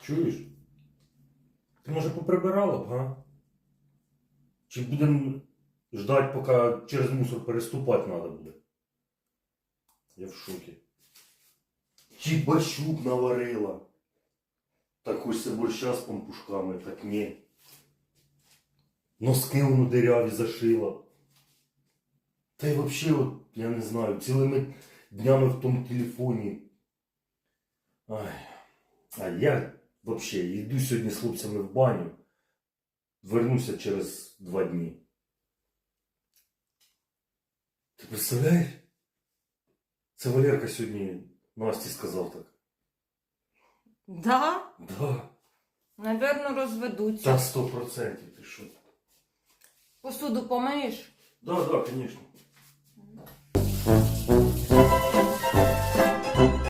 Чуєш? Ти може поприбирала б, га? Чи будемо ждати, поки через мусор переступати треба буде? Я в шокі. Чи борщук наварила? Так хочеться борща з пампушками, так ні. Носки воно диряві зашила. Та й взагалі, от, я не знаю, цілими днями в тому телефоні. Ай. А я взагалі йду сьогодні з хлопцями в баню. Вернуся через два дні. Ти представляєш? Це Валерка сьогодні Насті сказав так. Да? Да. Наверно, розведуться. Та сто процентів ти що? Посуду помиєш? Да, да, звісно.